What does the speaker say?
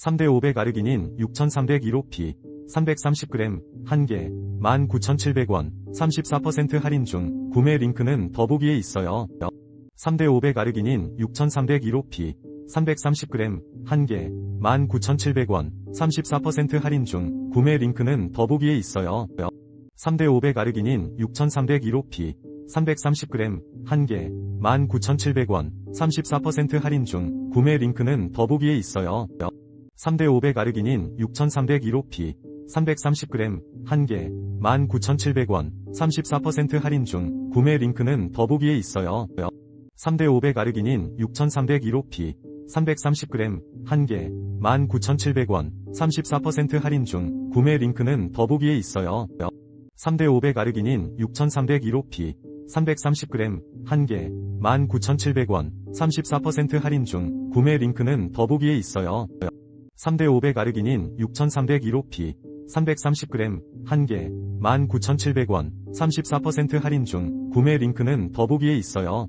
3대 500 아르기닌 6301호피 330g 1개 19,700원 34% 할인 중 구매 링크는 더보기에 있어요. 3대 500 아르기닌 6301호피 330g 1개 19,700원 34% 할인 중 구매 링크는 더보기에 있어요. 3대 500 아르기닌 6301호피 330g 1개 19,700원 34% 할인 중 구매 링크는 더보기에 있어요. 3대 500 아르기닌 6301호피 330g 1개 19,700원 34% 할인 중 구매 링크는 더보기에 있어요. 3대 500 아르기닌 6301호피 330g 1개 19,700원 34% 할인 중 구매 링크는 더보기에 있어요. 3대 500 아르기닌 6301호피 330g 1개 19,700원 34% 할인 중 구매 링크는 더보기에 있어요. 3대 500 아르기닌 6301호피 330g 1개 19,700원 34% 할인 중 구매 링크는 더보기에 있어요.